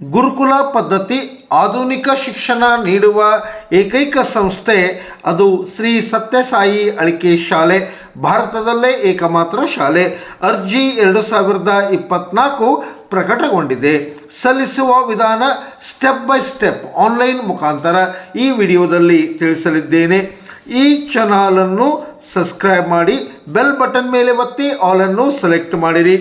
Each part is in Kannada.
ಗುರುಕುಲ ಪದ್ಧತಿ, ಆಧುನಿಕ ಶಿಕ್ಷಣ ನೀಡುವ ಏಕೈಕ ಸಂಸ್ಥೆ, ಅದು ಶ್ರೀ ಸತ್ಯಸಾಯಿ ಅಳಿಕೆ ಶಾಲೆ, ಭಾರತದಲ್ಲೇ ಏಕಮಾತ್ರ ಶಾಲೆ. ಅರ್ಜಿ ಎರಡು ಸಾವಿರದ ಇಪ್ಪತ್ತ್ನಾಲ್ಕು ಪ್ರಕಟಗೊಂಡಿದೆ. ಸಲ್ಲಿಸುವ ವಿಧಾನ ಸ್ಟೆಪ್ ಬೈ ಸ್ಟೆಪ್ ಆನ್ಲೈನ್ ಮುಖಾಂತರ ಈ ವಿಡಿಯೋದಲ್ಲಿ ತಿಳಿಸಲಿದ್ದೇನೆ. ಈ ಚಾನಲನ್ನು ಸಬ್ಸ್ಕ್ರೈಬ್ ಮಾಡಿ ಬೆಲ್ ಬಟನ್ ಮೇಲೆ ಒತ್ತಿ ಆಲನ್ನು ಸೆಲೆಕ್ಟ್ ಮಾಡಿರಿ.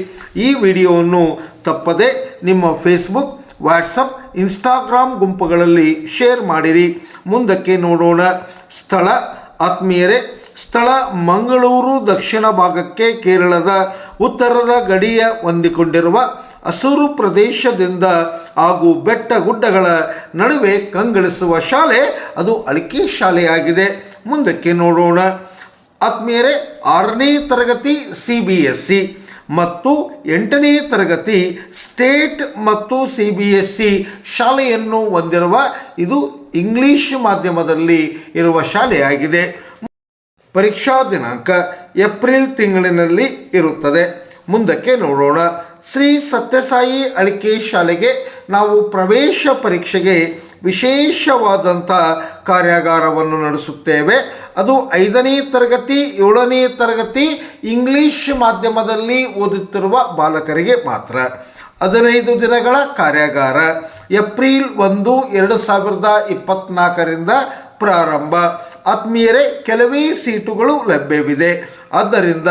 ಈ ವಿಡಿಯೋವನ್ನು ತಪ್ಪದೆ ನಿಮ್ಮ ಫೇಸ್ಬುಕ್ ವಾಟ್ಸಪ್, ಇನ್ಸ್ಟಾಗ್ರಾಮ್ ಗುಂಪುಗಳಲ್ಲಿ ಶೇರ್ ಮಾಡಿರಿ. ಮುಂದಕ್ಕೆ ನೋಡೋಣ. ಸ್ಥಳ, ಆತ್ಮೀಯರೇ, ಸ್ಥಳ ಮಂಗಳೂರು ದಕ್ಷಿಣ ಭಾಗಕ್ಕೆ ಕೇರಳದ ಉತ್ತರದ ಗಡಿಯ ಹೊಂದಿಕೊಂಡಿರುವ ಹಸೂರು ಪ್ರದೇಶದಿಂದ ಹಾಗೂ ಬೆಟ್ಟ ಗುಡ್ಡಗಳ ನಡುವೆ ಕಂಗಳಿಸುವ ಶಾಲೆ, ಅದು ಅಳಿಕೆ ಶಾಲೆಯಾಗಿದೆ. ಮುಂದಕ್ಕೆ ನೋಡೋಣ. ಆತ್ಮೀಯರೇ, ಆರನೇ ತರಗತಿ ಸಿ ಬಿ ಎಸ್ ಸಿ ಮತ್ತು ಎಂಟನೇ ತರಗತಿ ಸ್ಟೇಟ್ ಮತ್ತು ಸಿ ಬಿ ಎಸ್ ಸಿ ಶಾಲೆಯನ್ನು ಹೊಂದಿರುವ ಇದು ಇಂಗ್ಲಿಷ್ ಮಾಧ್ಯಮದಲ್ಲಿ ಇರುವ ಶಾಲೆಯಾಗಿದೆ. ಪರೀಕ್ಷಾ ದಿನಾಂಕ ಏಪ್ರಿಲ್ ತಿಂಗಳಿನಲ್ಲಿ ಇರುತ್ತದೆ. ಮುಂದಕ್ಕೆ ನೋಡೋಣ. ಶ್ರೀ ಸತ್ಯಸಾಯಿ ಅಳಿಕೆ ಶಾಲೆಗೆ ನಾವು ಪ್ರವೇಶ ಪರೀಕ್ಷೆಗೆ ವಿಶೇಷವಾದಂಥ ಕಾರ್ಯಾಗಾರವನ್ನು ನಡೆಸುತ್ತೇವೆ. ಅದು ಐದನೇ ತರಗತಿ, ಏಳನೇ ತರಗತಿ ಇಂಗ್ಲಿಷ್ ಮಾಧ್ಯಮದಲ್ಲಿ ಓದುತ್ತಿರುವ ಬಾಲಕರಿಗೆ ಮಾತ್ರ. ಹದಿನೈದು ದಿನಗಳ ಕಾರ್ಯಾಗಾರ ಏಪ್ರಿಲ್ ಒಂದು, ಎರಡು ಸಾವಿರದ ಇಪ್ಪತ್ತ್ನಾಲ್ಕರಿಂದ ಪ್ರಾರಂಭ. ಆತ್ಮೀಯರೇ, ಕೆಲವೇ ಸೀಟುಗಳು ಲಭ್ಯವಿದೆ. ಆದ್ದರಿಂದ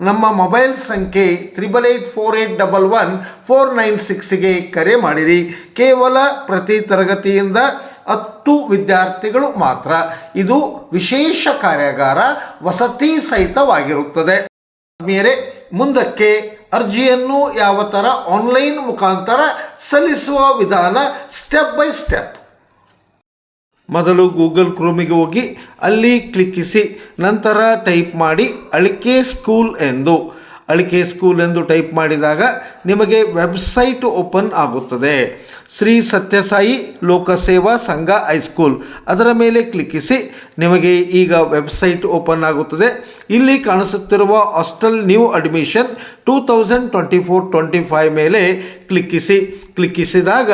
ನಮ್ಮ ಮೊಬೈಲ್ ಸಂಖ್ಯೆ triple eight four eight double one four nine ಸಿಕ್ಸ್ಗೆ ಕರೆ ಮಾಡಿರಿ. ಕೇವಲ ಪ್ರತಿ ತರಗತಿಯಿಂದ ಹತ್ತು ವಿದ್ಯಾರ್ಥಿಗಳು ಮಾತ್ರ. ಇದು ವಿಶೇಷ ಕಾರ್ಯಾಗಾರ ವಸತಿ ಸಹಿತವಾಗಿರುತ್ತದೆ. ಆದ್ಮೇಲೆ ಮುಂದಕ್ಕೆ ಅರ್ಜಿಯನ್ನು ಯಾವ ಥರ ಆನ್ಲೈನ್ ಮುಖಾಂತರ ಸಲ್ಲಿಸುವ ವಿಧಾನ ಸ್ಟೆಪ್ ಬೈ ಸ್ಟೆಪ್ ಮೊದಲು ಗೂಗಲ್ ಕ್ರೋಮಿಗೆ ಹೋಗಿ ಅಲ್ಲಿ ಕ್ಲಿಕ್ಕಿಸಿ, ನಂತರ ಟೈಪ್ ಮಾಡಿ ಅಳಿಕೆ ಸ್ಕೂಲ್ ಎಂದು. ಅಳಿಕೆ ಸ್ಕೂಲ್ ಎಂದು ಟೈಪ್ ಮಾಡಿದಾಗ ನಿಮಗೆ ವೆಬ್ಸೈಟ್ ಓಪನ್ ಆಗುತ್ತದೆ. ಶ್ರೀ ಸತ್ಯಸಾಯಿ ಲೋಕಸೇವಾ ಸಂಘ ಹೈಸ್ಕೂಲ್ ಅದರ ಮೇಲೆ ಕ್ಲಿಕ್ಕಿಸಿ ನಿಮಗೆ ಈಗ ವೆಬ್ಸೈಟ್ ಓಪನ್ ಆಗುತ್ತದೆ. ಇಲ್ಲಿ ಕಾಣಿಸುತ್ತಿರುವ hostel new admission two thousand twenty four twenty five ಮೇಲೆ ಕ್ಲಿಕ್ಕಿಸಿ. ಕ್ಲಿಕ್ಕಿಸಿದಾಗ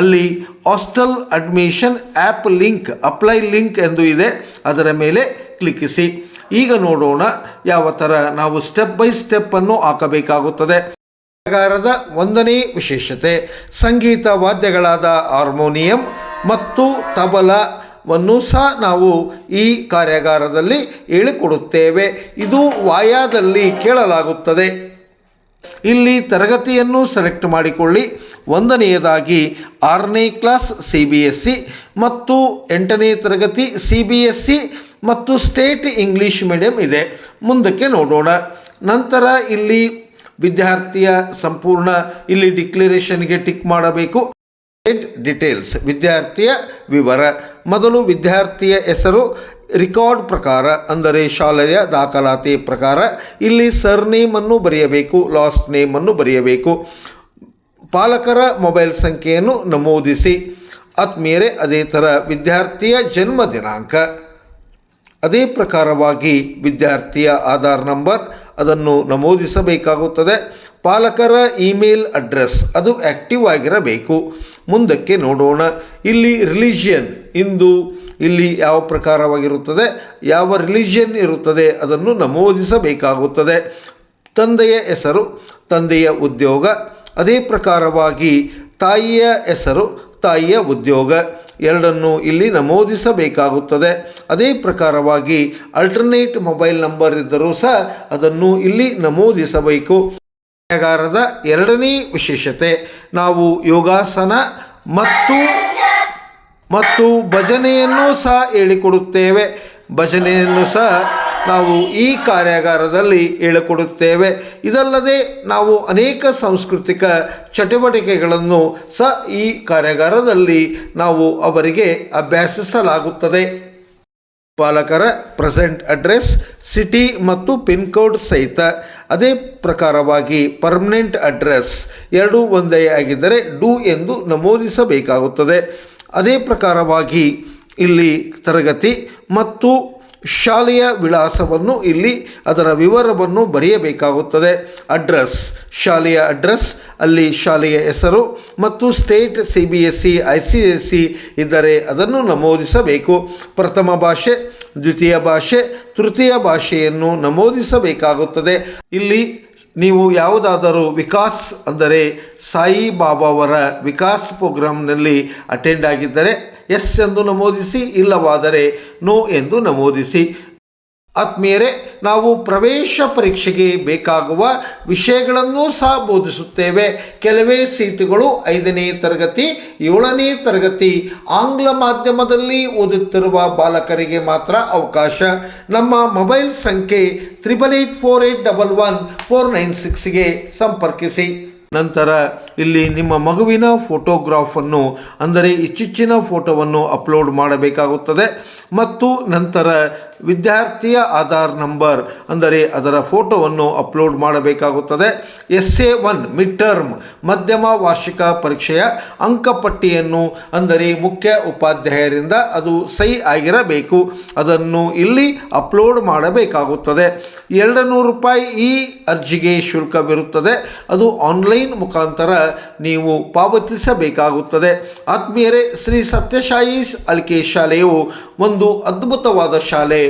ಅಲ್ಲಿ hostel admission app link apply link ಎಂದು ಇದೆ. ಅದರ ಮೇಲೆ ಕ್ಲಿಕ್ಕಿಸಿ. ಈಗ ನೋಡೋಣ ಯಾವ ಥರ ನಾವು ಸ್ಟೆಪ್ ಬೈ ಸ್ಟೆಪ್ಪನ್ನು ಹಾಕಬೇಕಾಗುತ್ತದೆ. ಕಾರ್ಯಾಗಾರದ ಒಂದನೇ ವಿಶೇಷತೆ, ಸಂಗೀತ ವಾದ್ಯಗಳಾದ ಹಾರ್ಮೋನಿಯಂ ಮತ್ತು ತಬಲವನ್ನು ಸಹ ನಾವು ಈ ಕಾರ್ಯಾಗಾರದಲ್ಲಿ ಹೇಳಿಕೊಡುತ್ತೇವೆ. ಇದು ವಾಯಾದಲ್ಲಿ ಕೇಳಲಾಗುತ್ತದೆ. ಇಲ್ಲಿ ತರಗತಿಯನ್ನು ಸೆಲೆಕ್ಟ್ ಮಾಡಿಕೊಳ್ಳಿ. ಒಂದನೆಯದಾಗಿ ಆರನೇ class C B S C ಮತ್ತು ಎಂಟನೇ ತರಗತಿ ಸಿ ಬಿ ಎಸ್ ಸಿ ಮತ್ತು ಸ್ಟೇಟ್ ಇಂಗ್ಲೀಷ್ ಮೀಡಿಯಂ ಇದೆ. ಮುಂದಕ್ಕೆ ನೋಡೋಣ. ನಂತರ ಇಲ್ಲಿ ವಿದ್ಯಾರ್ಥಿಯ ಸಂಪೂರ್ಣ ಇಲ್ಲಿ ಡಿಕ್ಲರೇಷನ್ಗೆ ಟಿಕ್ ಮಾಡಬೇಕು. ಡಿಟೇಲ್ಸ್ ವಿದ್ಯಾರ್ಥಿಯ ವಿವರ. ಮೊದಲು ವಿದ್ಯಾರ್ಥಿಯ ಹೆಸರು, ರಿಕಾರ್ಡ್ ಪ್ರಕಾರ, ಅಂದರೆ ಶಾಲೆಯ ದಾಖಲಾತಿ ಪ್ರಕಾರ. ಇಲ್ಲಿ ಸರ್ನೇಮನ್ನು ಬರೆಯಬೇಕು, ಲಾಸ್ಟ್ ನೇಮನ್ನು ಬರೆಯಬೇಕು. ಪಾಲಕರ ಮೊಬೈಲ್ ಸಂಖ್ಯೆಯನ್ನು ನಮೂದಿಸಿ. ಆತ್ಮೀಯರೇ, ಅದೇ ಥರ ವಿದ್ಯಾರ್ಥಿಯ ಜನ್ಮ ದಿನಾಂಕ. ಅದೇ ಪ್ರಕಾರವಾಗಿ ವಿದ್ಯಾರ್ಥಿಯ ಆಧಾರ್ ನಂಬರ್ ಅದನ್ನು ನಮೂದಿಸಬೇಕಾಗುತ್ತದೆ. ಪಾಲಕರ ಇಮೇಲ್ ಅಡ್ರೆಸ್ ಅದು ಆ್ಯಕ್ಟಿವ್ ಆಗಿರಬೇಕು. ಮುಂದಕ್ಕೆ ನೋಡೋಣ. ಇಲ್ಲಿ ರಿಲಿಜಿಯನ್ ಇಂದು ಇಲ್ಲಿ ಯಾವ ಪ್ರಕಾರವಾಗಿರುತ್ತದೆ? ಯಾವ ರಿಲಿಜಿಯನ್ ಇರುತ್ತದೆ? ಅದನ್ನು ನಮೂದಿಸಬೇಕಾಗುತ್ತದೆ. ತಂದೆಯ ಹೆಸರು, ತಂದೆಯ ಉದ್ಯೋಗ. ಅದೇ ಪ್ರಕಾರವಾಗಿ ತಾಯಿಯ ಹೆಸರು ತಾಯಿಯ ಉದ್ಯೋಗ. ಎರಡನ್ನು ಇಲ್ಲಿ ನಮೂದಿಸಬೇಕಾಗುತ್ತದೆ. ಅದೇ ಪ್ರಕಾರವಾಗಿ ಅಲ್ಟರ್ನೇಟ್ ಮೊಬೈಲ್ ನಂಬರ್ ಇದ್ದರೂ ಸಹ ಅದನ್ನು ಇಲ್ಲಿ ನಮೂದಿಸಬೇಕು. ಕಾರ್ಯಾಗಾರದ ಎರಡನೇ ವಿಶೇಷತೆ, ನಾವು ಯೋಗಾಸನ ಮತ್ತು ಮತ್ತು ಭಜನೆಯನ್ನು ಸಹ ಹೇಳಿಕೊಡುತ್ತೇವೆ. ಭಜನೆಯನ್ನು ಸಹ ನಾವು ಈ ಕಾರ್ಯಾಗಾರದಲ್ಲಿ ಹೇಳಿಕೊಡುತ್ತೇವೆ. ಇದಲ್ಲದೆ ನಾವು ಅನೇಕ ಸಾಂಸ್ಕೃತಿಕ ಚಟುವಟಿಕೆಗಳನ್ನು ಸಹ ಈ ಕಾರ್ಯಾಗಾರದಲ್ಲಿ ನಾವು ಅವರಿಗೆ ಅಭ್ಯಾಸಿಸಲಾಗುತ್ತದೆ. ಪಾಲಕರ ಪ್ರೆಸೆಂಟ್ ಅಡ್ರೆಸ್, ಸಿಟಿ ಮತ್ತು ಪಿನ್ ಕೋಡ್ ಸಹಿತ ಅದೇ ಪ್ರಕಾರವಾಗಿ ಪರ್ಮನೆಂಟ್ ಅಡ್ರೆಸ್ ಎರಡೂ ಒಂದೇ ಆಗಿದ್ದರೆ ಡು ಎಂದು ನಮೂದಿಸಬೇಕಾಗುತ್ತದೆ. ಅದೇ ಪ್ರಕಾರವಾಗಿ ಇಲ್ಲಿ ತರಗತಿ ಮತ್ತು ಶಾಲೆಯ ವಿಳಾಸವನ್ನು ಇಲ್ಲಿ ಅದರ ವಿವರವನ್ನು ಬರೆಯಬೇಕಾಗುತ್ತದೆ. ಅಡ್ರೆಸ್, ಶಾಲೆಯ ಅಡ್ರೆಸ್, ಅಲ್ಲಿ ಶಾಲೆಯ ಹೆಸರು ಮತ್ತು state C B S C I C S C ಇದ್ದರೆ ಅದನ್ನು ನಮೂದಿಸಬೇಕು. ಪ್ರಥಮ ಭಾಷೆ, ದ್ವಿತೀಯ ಭಾಷೆ, ತೃತೀಯ ಭಾಷೆಯನ್ನು ನಮೂದಿಸಬೇಕಾಗುತ್ತದೆ. ಇಲ್ಲಿ ನೀವು ಯಾವುದಾದರೂ ವಿಕಾಸ್ ಅಂದರೆ ಸಾಯಿ ಬಾಬಾವರ ವಿಕಾಸ್ ಪ್ರೋಗ್ರಾಂನಲ್ಲಿ ಅಟೆಂಡ್ ಆಗಿದ್ದರೆ ಎಸ್ ಎಂದು ನಮೂದಿಸಿ, ಇಲ್ಲವಾದರೆ ನೋ ಎಂದು ನಮೂದಿಸಿ. ಆತ್ಮೀಯರೇ, ನಾವು ಪ್ರವೇಶ ಪರೀಕ್ಷೆಗೆ ಬೇಕಾಗುವ ವಿಷಯಗಳನ್ನು ಸಹ ಬೋಧಿಸುತ್ತೇವೆ. ಕೆಲವೇ ಸೀಟುಗಳು ಐದನೇ ತರಗತಿ, ಏಳನೇ ತರಗತಿ, ಆಂಗ್ಲ ಮಾಧ್ಯಮದಲ್ಲಿ ಓದುತ್ತಿರುವ ಬಾಲಕರಿಗೆ ಮಾತ್ರ ಅವಕಾಶ. ನಮ್ಮ ಮೊಬೈಲ್ ಸಂಖ್ಯೆ triple eight four eight double one four nine ಸಿಕ್ಸ್ಗೆ ಸಂಪರ್ಕಿಸಿ. ನಂತರ ಇಲ್ಲಿ ನಿಮ್ಮ ಮಗುವಿನ ಫೋಟೋಗ್ರಾಫನ್ನು ಅಂದರೆ ಇಚ್ಚಿಚ್ಚಿನ ಫೋಟೋವನ್ನು ಅಪ್ಲೋಡ್ ಮಾಡಬೇಕಾಗುತ್ತದೆ. ಮತ್ತು ನಂತರ ವಿದ್ಯಾರ್ಥಿಯ ಆಧಾರ್ ನಂಬರ್ ಅಂದರೆ ಅದರ ಫೋಟೋವನ್ನು ಅಪ್ಲೋಡ್ ಮಾಡಬೇಕಾಗುತ್ತದೆ. S A one mid term ಮಧ್ಯಮ ವಾರ್ಷಿಕ ಪರೀಕ್ಷೆಯ ಅಂಕಪಟ್ಟಿಯನ್ನು ಅಂದರೆ ಮುಖ್ಯ ಉಪಾಧ್ಯಾಯರಿಂದ ಅದು ಸಹಿ ಆಗಿರಬೇಕು. ಅದನ್ನು ಇಲ್ಲಿ ಅಪ್ಲೋಡ್ ಮಾಡಬೇಕಾಗುತ್ತದೆ. ಎರಡು ನೂರು ರೂಪಾಯಿ ಈ ಅರ್ಜಿಗೆ ಶುಲ್ಕವಿರುತ್ತದೆ. ಅದು ಆನ್ಲೈನ್ ಮುಖಾಂತರ ನೀವು ಪಾವತಿಸಬೇಕಾಗುತ್ತದೆ. ಆತ್ಮೀಯರೇ, ಶ್ರೀ ಸತ್ಯಶಾಯಿ ಅಳಿಕೆ ಶಾಲೆಯು ಒಂದು ಅದ್ಭುತವಾದ ಶಾಲೆ.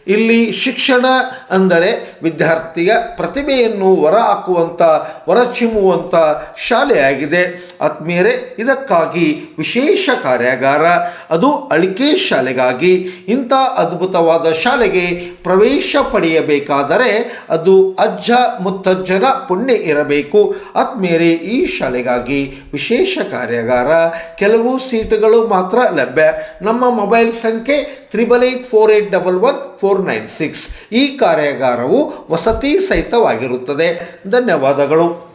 ಇಲ್ಲಿ ಶಿಕ್ಷಣ ಅಂದರೆ ವಿದ್ಯಾರ್ಥಿಯ ಪ್ರತಿಭೆಯನ್ನು ಹೊರ ಹಾಕುವಂಥ ಹೊರಚಿಮ್ಮುವಂಥ ಶಾಲೆಯಾಗಿದೆ. ಆತ್ಮೀಯರೇ, ಇದಕ್ಕಾಗಿ ವಿಶೇಷ ಕಾರ್ಯಾಗಾರ, ಅದು ಅಳಿಕೆ ಶಾಲೆಗಾಗಿ. ಇಂಥ ಅದ್ಭುತವಾದ ಶಾಲೆಗೆ ಪ್ರವೇಶ ಪಡೆಯಬೇಕಾದರೆ ಅದು ಅಜ್ಜ ಮುತ್ತಜ್ಜನ ಪುಣ್ಯ ಇರಬೇಕು. ಆತ್ಮೀಯರೇ, ಈ ಶಾಲೆಗಾಗಿ ವಿಶೇಷ ಕಾರ್ಯಾಗಾರ. ಕೆಲವು ಸೀಟುಗಳು ಮಾತ್ರ ಲಭ್ಯ. ನಮ್ಮ ಮೊಬೈಲ್ ಸಂಖ್ಯೆ triple eight four eight double one four nine six ಈ ಕಾರ್ಯಾಗಾರವು ವಸತಿ ಸಹಿತವಾಗಿರುತ್ತದೆ. ಧನ್ಯವಾದಗಳು.